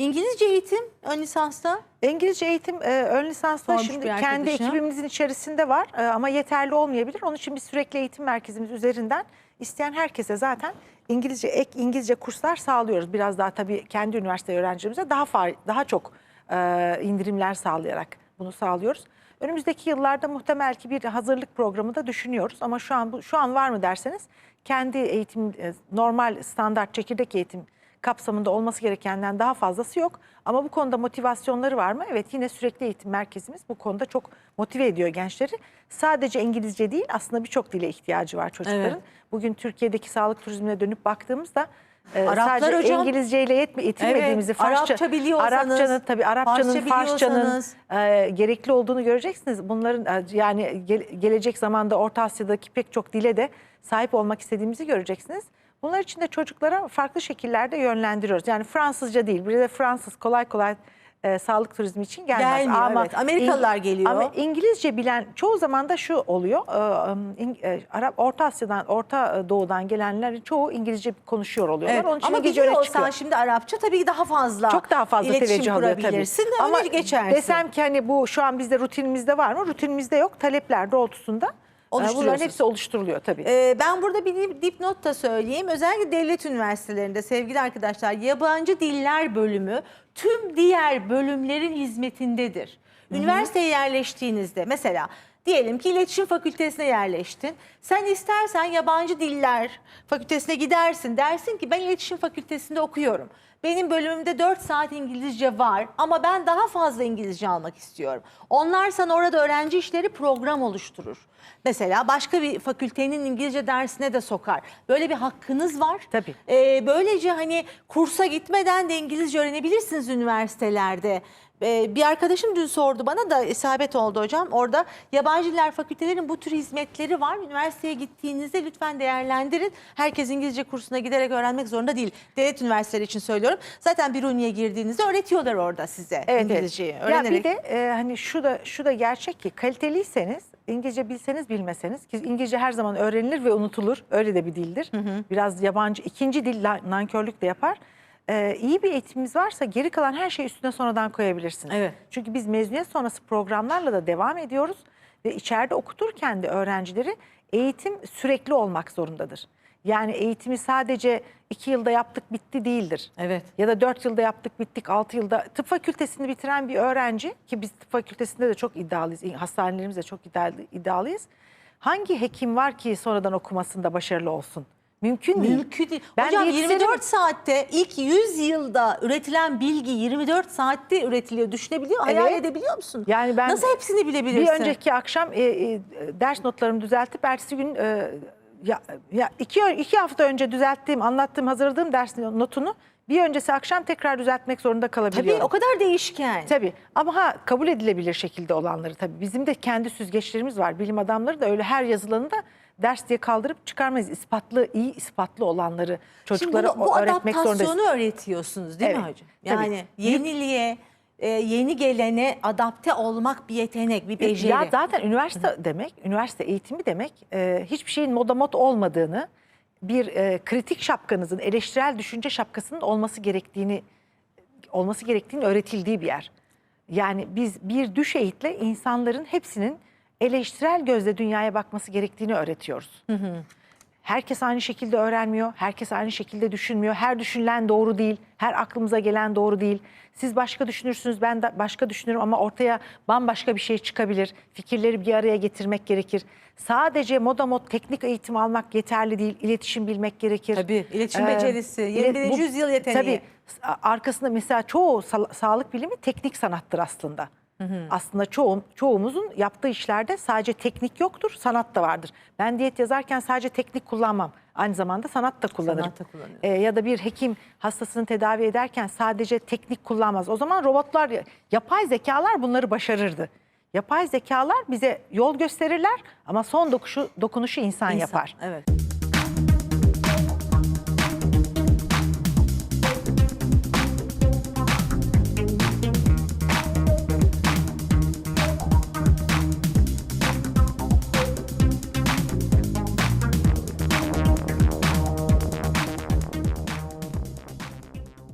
İngilizce eğitim ön lisansta. İngilizce eğitim e, ön lisansta Sormuş şimdi bir kendi arkadaşım. ekibimizin içerisinde var e, ama yeterli olmayabilir. Onun için biz sürekli eğitim merkezimiz üzerinden isteyen herkese zaten İngilizce ek İngilizce kurslar sağlıyoruz. Biraz daha tabii kendi üniversite öğrencilerimize daha fa- daha çok e, indirimler sağlayarak bunu sağlıyoruz. Önümüzdeki yıllarda muhtemel ki bir hazırlık programı da düşünüyoruz ama şu an bu şu an var mı derseniz kendi eğitim e, normal standart çekirdek eğitim kapsamında olması gerekenden daha fazlası yok. Ama bu konuda motivasyonları var mı? Evet yine sürekli eğitim merkezimiz bu konuda çok motive ediyor gençleri. Sadece İngilizce değil aslında birçok dile ihtiyacı var çocukların. Evet. Bugün Türkiye'deki sağlık turizmine dönüp baktığımızda e, Araplar sadece hocam- İngilizceyle yetme, yetinmediğimizi, Evet, Arapça biliyorsanız, Arapçanın tabii Arapçanın, Farsça Farsçanın e, gerekli olduğunu göreceksiniz. Bunların e, yani gel- gelecek zamanda Orta Asya'daki pek çok dile de sahip olmak istediğimizi göreceksiniz. Bunlar için de çocuklara farklı şekillerde yönlendiriyoruz. Yani Fransızca değil, bir de Fransız kolay kolay e, sağlık turizmi için gelmez. Gelmiyor, evet. Amerikalılar geliyor. Ama İngilizce bilen çoğu zaman da şu oluyor. e, İng- e, Arap Orta Asya'dan, Orta Doğu'dan gelenlerin çoğu İngilizce konuşuyor oluyorlar. Evet. Onun için Ama İngilizce öne biliyorsan çıkıyor. şimdi Arapça tabii ki daha fazla Çok daha fazla iletişim teveccüh alıyor tabii. kurabilirsin. Ama Ama geçersin. desem ki hani bu şu an bizde rutinimizde var mı? Rutinimizde yok. Talepler doğrultusunda e, bunların Oluşturuyorsunuz. hepsi oluşturuluyor tabii. Ee, ben burada bir dip- dipnot da söyleyeyim. Özellikle devlet üniversitelerinde sevgili arkadaşlar yabancı diller bölümü tüm diğer bölümlerin hizmetindedir. Üniversiteye yerleştiğinizde mesela diyelim ki iletişim fakültesine yerleştin. Sen istersen yabancı diller fakültesine gidersin. Dersin ki ben iletişim fakültesinde okuyorum. Benim bölümümde 4 saat İngilizce var ama ben daha fazla İngilizce almak istiyorum. Onlar sana orada öğrenci işleri program oluşturur. Mesela başka bir fakültenin İngilizce dersine de sokar. Böyle bir hakkınız var. Tabii. Ee, böylece hani kursa gitmeden de İngilizce öğrenebilirsiniz üniversitelerde. Ee, bir arkadaşım dün sordu bana da isabet oldu hocam. Orada yabancı diller fakültelerinin bu tür hizmetleri var. Üniversiteye gittiğinizde lütfen değerlendirin. Herkes İngilizce kursuna giderek öğrenmek zorunda değil. Devlet üniversiteleri için söylüyorum. Zaten bir uniye girdiğinizde öğretiyorlar orada size İngilizceyi. Ya Öğrenerek. bir de e, hani şu da şu da gerçek ki kaliteliyseniz İngilizce bilseniz bilmeseniz ki İngilizce her zaman öğrenilir ve unutulur. Öyle de bir dildir. Biraz yabancı ikinci dil nankörlük de yapar. E, iyi bir eğitimimiz varsa geri kalan her şeyi üstüne sonradan koyabilirsiniz. Evet. Çünkü biz mezuniyet sonrası programlarla da devam ediyoruz ve içeride okuturken de öğrencileri eğitim sürekli olmak zorundadır. Yani eğitimi sadece iki yılda yaptık bitti değildir. Evet. Ya da 4 yılda yaptık bittik 6 yılda. Tıp fakültesini bitiren bir öğrenci ki biz tıp fakültesinde de çok iddialıyız. Hastanelerimizde çok iddialı, iddialıyız. Hangi hekim var ki sonradan okumasında başarılı olsun? Mümkün değil. Mümkün değil. Ben Hocam diyetisyenim. 24 saatte ilk 100 yılda üretilen bilgi 24 saatte üretiliyor. Düşünebiliyor, hayal Evet. edebiliyor musun? Yani ben Nasıl hepsini bilebilirsin? Bir önceki akşam e, e, ders notlarımı düzeltip ertesi gün e, ya, ya iki, iki hafta önce düzelttiğim, anlattığım, hazırladığım ders notunu bir öncesi akşam tekrar düzeltmek zorunda kalabiliyorum. Tabii o kadar değişken. Tabii ama ha kabul edilebilir şekilde olanları tabii. Bizim de kendi süzgeçlerimiz var. Bilim adamları da öyle her yazılanı da ders diye kaldırıp çıkarmayız. İspatlı, iyi ispatlı olanları çocuklara Şimdi bunu, bu öğretmek zorundayız. adaptasyonu öğretiyorsunuz değil mi Evet, hocam? tabii. Yani yeniliğe, e, yeni gelene adapte olmak bir yetenek, bir beceri. Ya zaten üniversite demek, üniversite eğitimi demek e, hiçbir şeyin moda mod olmadığını, bir e, kritik şapkanızın, eleştirel düşünce şapkasının olması gerektiğini olması gerektiğini öğretildiği bir yer. Yani biz bir düş eğitle insanların hepsinin eleştirel gözle dünyaya bakması gerektiğini öğretiyoruz. Herkes aynı şekilde öğrenmiyor, herkes aynı şekilde düşünmüyor. Her düşünülen doğru değil, her aklımıza gelen doğru değil. Siz başka düşünürsünüz, ben de başka düşünürüm ama ortaya bambaşka bir şey çıkabilir. Fikirleri bir araya getirmek gerekir. Sadece moda mod teknik eğitim almak yeterli değil, iletişim bilmek gerekir. Tabii, iletişim Ee, becerisi, ile- 21. bu- yüzyıl yeteneği. Tabii, arkasında mesela çoğu sa- sağlık bilimi teknik sanattır aslında. Aslında çoğu, çoğumuzun yaptığı işlerde sadece teknik yoktur, sanat da vardır. Ben diyet yazarken sadece teknik kullanmam. Aynı zamanda sanat da kullanırım. Sanat da. Ee, ya da bir hekim hastasını tedavi ederken sadece teknik kullanmaz. O zaman robotlar, yapay zekalar bunları başarırdı. Yapay zekalar bize yol gösterirler ama son dokuşu, dokunuşu insan İnsan, yapar. Evet.